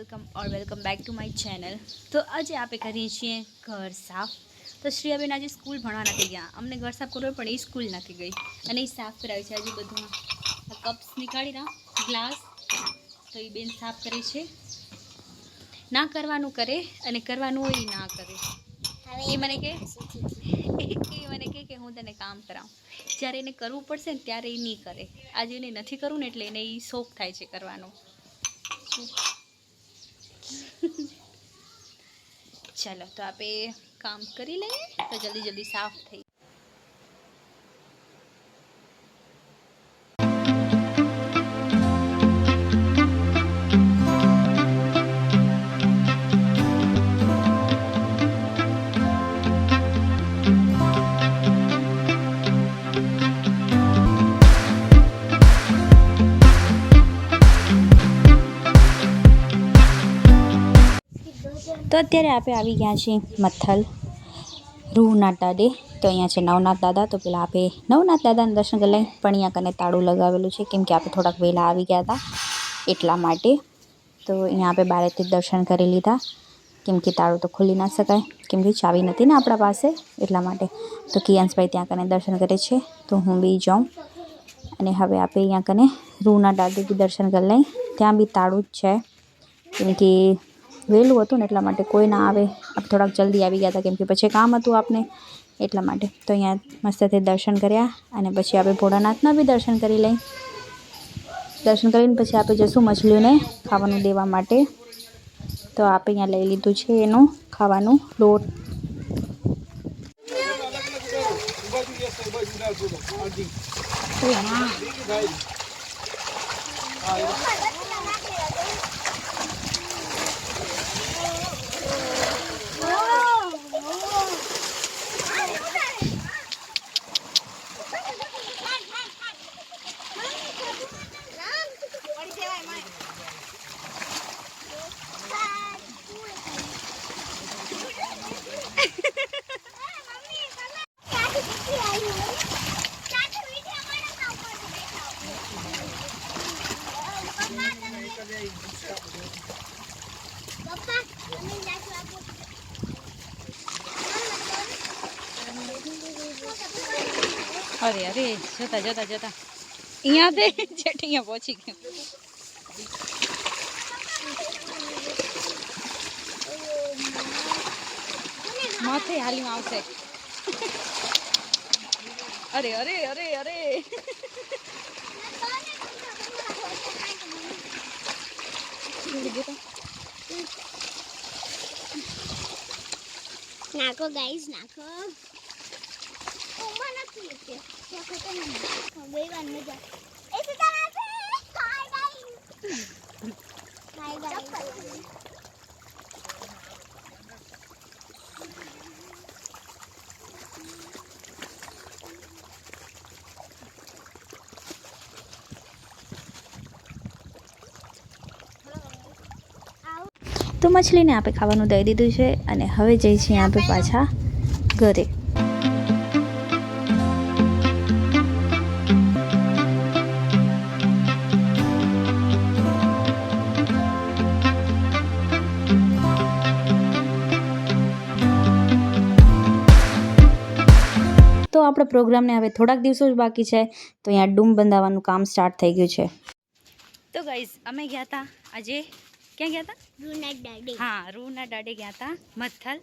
Welcome or welcome back to my channel. તો આજે આપણે કરીએ છીએ ઘર સાફ. તો શ્રેયાબેન આજે સ્કૂલ ભણવા નથી ગયા. અમને ઘર સાફ કરવું પણ એ સ્કૂલ નથી ગઈ. અને એ સાફ કરાવી છે. આજે બધું આ કપ્સ નીકાળી ના ગ્લાસ. તો એ બેન સાફ કરે છે. ના કરવાનું કરે અને કરવાનું હોય એ ના કરે. એ મને કે એ મને કહે કે હું તને કામ કરાવું. જ્યારે એને કરવું પડશે ને ત્યારે એ નહીં કરે. આજે એને નથી કરવું ને એટલે એને એ શોખ થાય છે કરવાનો. ચાલો તો આપણે કામ કરી લઈએ. તો જલ્દી જલ્દી સાફ થઈ તો અત્યારે આપણે આવી ગયા છીએ મથલ રૂહના ટાડે તો અહીંયા છે નવનાથ દાદા. તો પેલા આપણે નવનાથ દાદાના દર્શન કરી લઈએ. પણ અહીંયા કને તાળું લગાવેલું છે. કેમ કે આપણે થોડાક વહેલા આવી ગયા હતા એટલા માટે. તો અહીંયા આપણે બારેથી દર્શન કરી લીધા. કેમ કે તાળું તો ખોલી ના શકાય. કેમ કે ચાવી નથી ને આપણા પાસે એટલા માટે. તો કિયાંશભાઈ ત્યાં કને દર્શન કરે છે. તો હું બી જાઉં. અને હવે આપણે અહીંયા કને રૂના દાદી દર્શન કરી લઈએ. ત્યાં બી તાળું જ છે. કેમ કે વહેલું હતું ને એટલા માટે કોઈ ના આવે. આપણે થોડાક જલ્દી આવી ગયા હતા કેમ કે પછી કામ હતું આપને એટલા માટે. તો અહીંયા મસ્તથી દર્શન કર્યા અને પછી આપણે ભોળાનાથના બી દર્શન કરી લઈ. દર્શન કરીને પછી આપણે જઈશું મછલીઓને ખાવાનું દેવા માટે. તો આપણે અહીંયા લઈ લીધું છે એનું ખાવાનું લોટ. અરે અરે, જતા જતા જતા. અહીંયા તે જેઠિયા પહોંચી ગયો. માથે હાલીમાં આવશે. અરે અરે અરે અરે. નાખો ગાઈસ નાખો. ઉમા નથી કે તો નહીં. બે મજા એ સીતા નાખે હાય ગાઈસ હાય ગાઈસ તો મછલીને આપણે ખાવાનું દઈ દીધું છે અને હવે જઈ છીએ આપણે પાછા ઘરે. આપણો પ્રોગ્રામને હવે થોડાક દિવસો જ બાકી છે તો અહીંયા ડૂમ બંધાવવાનું કામ સ્ટાર્ટ થઈ ગયું છે. તો ગાઈઝ અમે ગયા હતા આજે ક્યાં ગયા હતા રૂના દાડી. હા રૂના દાડે ગયા હતા મથલ.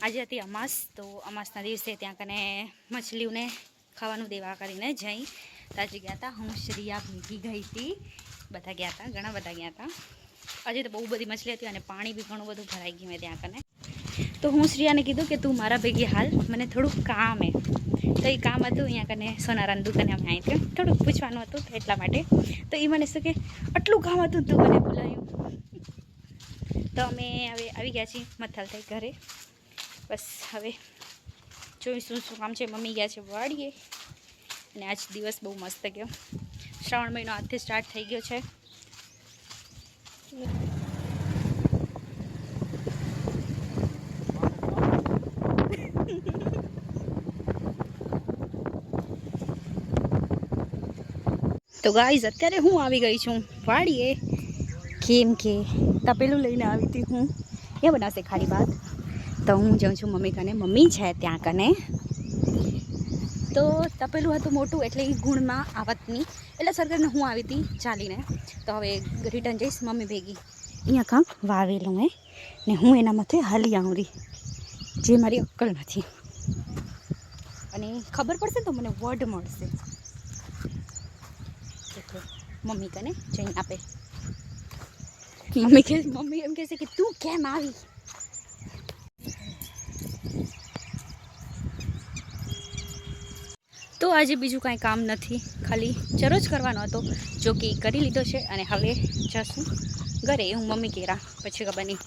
આજે હતી અમાસ તો અમાસના દિવસે ત્યાં કને મછલીઓને ખાવાનું દેવા કરીને જઈ. તાજી ગયા હતા હું શ્રીયા ભીગી ગઈ હતી બધા ગયા હતા ઘણા બધા ગયા હતા આજે તો બહુ બધી મછલી હતી અને પાણી બી ઘણું બધું ભરાઈ ગયું મેં ત્યાં કને. તો હું શ્રીયાને કીધું કે તું મારા ભેગી હાલ, મને થોડુંક કામ હે. તો એ કામ હતું અહીંયા કને સોનારાની દુકાને અમે આવી થોડુંક પૂછવાનું હતું એટલા માટે. તો એ મને શું કે, આટલું કામ હતું તું મને બોલાયું. તો અમે હવે આવી ગયા છીએ મથલ થઈ ઘરે. બસ હવે જોઈશું શું કામ છે. મમ્મી ગયા છે વાળીએ અને આજ દિવસ બહુ મસ્ત ગયો. શ્રાવણ મહિનો આજથી સ્ટાર્ટ થઈ ગયો છે. તો ગાઈઝ અત્યારે હું આવી ગઈ છું વાડીએ. કેમ કે તપેલું લઈને આવી હતી હું. એ બનાવશે ખાલી વાત તો હું જાઉં છું મમ્મી કને. મમ્મી છે ત્યાં કને. તો તપેલું હતું મોટું એટલે એ ગુણમાં આવતની. એટલે સરકારને હું આવી હતી ચાલીને. તો હવે રિટર્ન જઈશ મમ્મી ભેગી. અહીંયા કાંક વાવેલું હે. ને હું એના મથે હાલી આવું જે મારી અક્કલ નથી. અને ખબર પડશે તો મને વર્ડ મળશે. મમ્મી કને જઈને આપે. મમ્મી કે મમ્મી એમ કહેશે કે તું કેમ આવી? તો આજે બીજું કાંઈ કામ નથી. ખાલી ચરો જ કરવાનો હતો જો કે કરી લીધો છે અને હવે જશું ઘરે. હું મમ્મી કેરા પછી ખબર નહીં.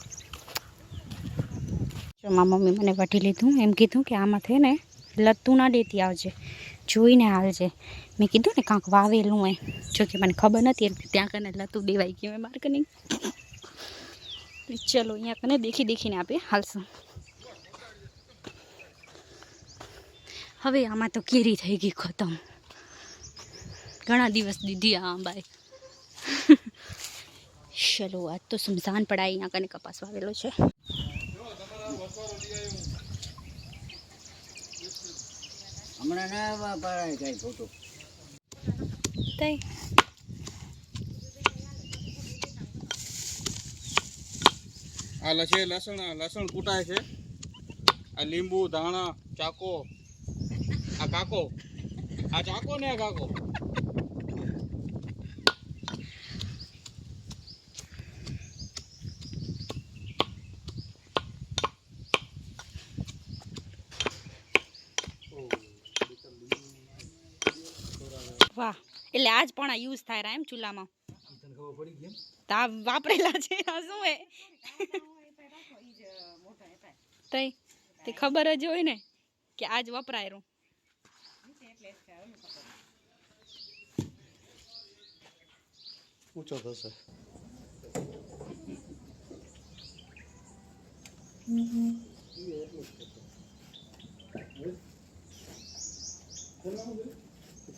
જો મા મમ્મી મને વઢી લીધું એમ કીધું કે આમાં થઈને ને લતું ના દેતી આવજે. જોઈને હાલજે મેં કીધું ને કાંક વાવેલું હોય. જો કે મને ખબર નથી એટલે ત્યાં કને લતું દેવાઈ ગયું મેં મારે કને. ચલો, અહીંયા કને દેખી દેખીને આપીએ. હાલશું. હવે આમાં તો કેરી થઈ ગઈ ખતમ. ઘણા દિવસ દીધી આ આંબાએ. ચલો આજ તો સુમસાન પડાય અહીંયા કને કપાસ વાવેલો છે. હમણાં ના પડાય કઈ ફોટો તઈ. આ લસે લસણ લસણ કૂટાય છે. આ લીંબુ ધાણા ચાકો. આ કાકો. આ ચાકો ને આ કાકો વાહ એટલે આજ પણ યુઝ થાય એમ ચૂલામાં. તા વાપરેલા છે શું એ? તઈ, તે ખબર જ હોય ને કે આજ વપરાય રૂ ઊંચો થશે.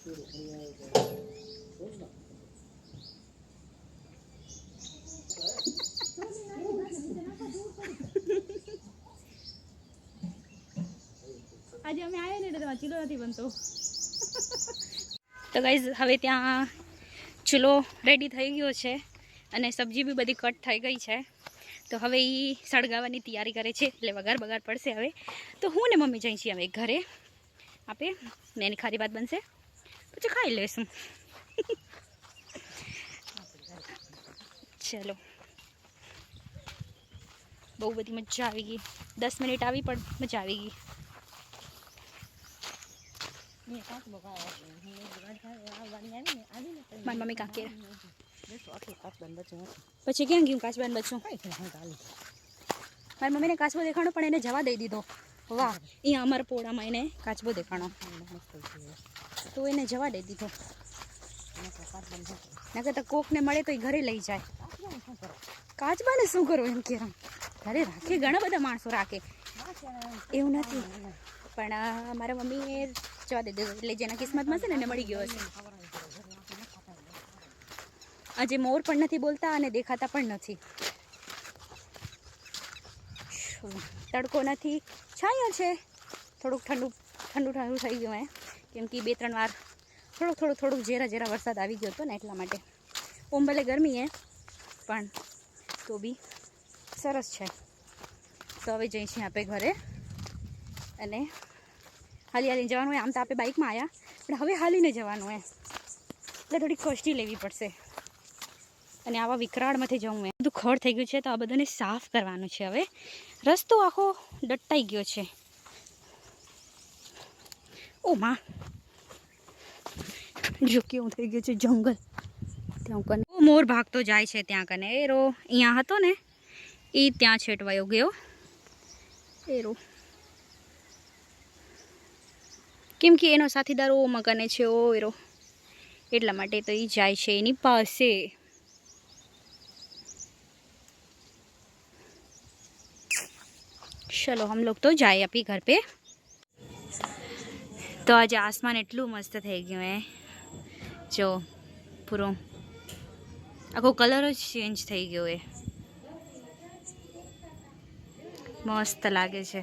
આજે અમે આવ્યા ને એટલે ચૂલો નથી બનતો. તો ગાઈઝ હવે ત્યાં ચૂલો રેડી થઈ ગયો છે અને સબ્જી બી બધી કટ થઈ ગઈ છે. તો હવે એ સળગાવવાની તૈયારી કરે છે, એટલે વઘાર બગાર પડશે હવે. તો હું ને મમ્મી જઈ છીએ હવે ઘરે. આપે, ને એની ખારી વાત બનશે. પછી ખાઈ લઈશું ચલો બહુ બધી મજા આવી ગઈ દસ મિનિટ આવી પણ મજા આવી ગઈ મારી મમ્મી કાંકે પછી ક્યાં ગયું કાચબાન બચ્ચું મારી મમ્મીને કાચબો દેખાણો પણ એને જવા દઈ દીધો વાહ અહીંયા અમારા પોળામાં એને કાચબો દેખાણો તો એને જવા દઈ દીધો. નકર તો કોકને મળે તો એ ઘરે લઈ જાય. કાચબાને શું કરો એમ કે ઘરે રાખે, ઘણા બધા માણસો રાખે. એવું નથી. પણ મારા મમ્મીએ જવા દે એટલે જેના કિસ્મતમાં છે ને, એને મળી ગયો હશે. આજે મોર પણ નથી બોલતા અને દેખાતા પણ નથી. તડકો નથી. છાંયો છે. થોડુંક ઠંડુ ઠંડુ ઠંડુ થઈ ગયું હે. કેમ કે બે, ત્રણ વાર થોડુંક થોડુંક થોડુંક ઝેરા ઝેરા વરસાદ આવી ગયો હતો ને એટલા માટે. ઓમ ભલે ગરમી હે, પણ તો બી સરસ છે. તો હવે જઈ છીએ આપણે ઘરે અને હાલી હાલીને જવાનું હોય આમ તો આપણે બાઇકમાં આવ્યા પણ હવે હાલીને જવાનું હોય એટલે થોડી કોસ્ટી લેવી પડશે. અને આવા વિકરાળમાંથી જવું એ બધું ખડ થઈ ગયું છે, તો આ બધાને સાફ કરવાનું છે હવે. રસ્તો આખો દટાઈ ગયો છે. ઓ માં જો કેવું થઈ ગયું છે જંગલ. ત્યાં કને મોર ભાગતો જાય છે ત્યાં કને. એરો અહીંયા હતો ને એ ત્યાં છેટવાયો ગયો. એરો કેમ કે એનો સાથીદાર ઓમાં કને છે, ઓ એરો એટલા માટે તો એ જાય છે એની પાસે. ચલો હમ લોગ તો જાય આપી ઘર પે. તો આજે આસમાન એટલું મસ્ત થઈ ગયું એ જો, પૂરો. આખો કલર જ ચેન્જ થઈ ગયો એ મસ્ત લાગે છે.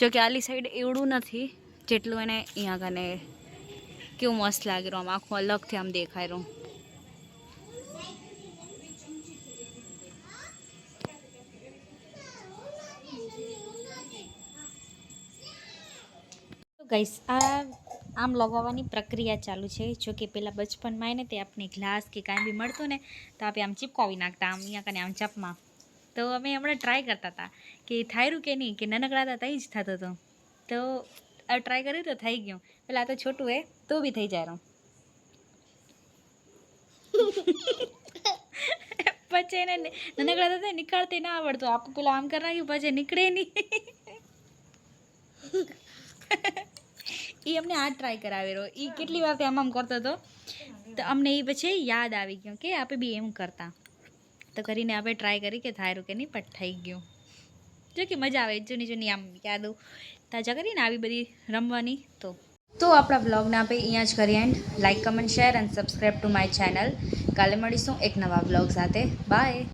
જો કે આલી સાઈડ એવડું નથી, જેટલું એને અહીંયા કને કેવું મસ્ત લાગી રહ્યું આમ, આખું અલગથી આમ દેખાય રહ્યું. ગઈસ આ આમ લગાવવાની પ્રક્રિયા ચાલુ છે. જો કે પહેલાં બચપનમાં એને તે આપણે ગ્લાસ કે કાંઈ બી મળતું ને તો આપણે આમ ચીપકાવી નાખતા આમ અહીંયા કને આમ ચપમાં. તો અમે હમણાં ટ્રાય કરતા હતા કે થાયરું કે નહીં કે નાનકડા હતા ત્યાં જ થતો હતો તો આ ટ્રાય કર્યું તો થઈ ગયું. પેલા આ તો છોટું હે તો બી થઈ જાય પછી એને નાનકડા હતા નીકળતી નીકળતે ના આવડતું. આપણે પેલા આમ કરી નાખ્યું પછી નીકળે નહીં. એ અમને આ ટ્રાય કરાવેલો એ કેટલી વાર આમ આમ કરતો હતો. તો અમને એ પછી યાદ આવી ગયું કે આપણે બી એમ કરતા. તો કરીને આપણે ટ્રાય કરી કે થાય કે નહીં પણ થઈ ગયું. જો કે મજા આવે, જૂની જૂની આમ યાદો તાજા કરીને આવી બધી રમવાની. તો તો આપણા બ્લોગને આપણે અહીંયા જ કરીએ and like comment share and subscribe to my channel કાલે મળીશું એક નવા બ્લોગ સાથે. બાય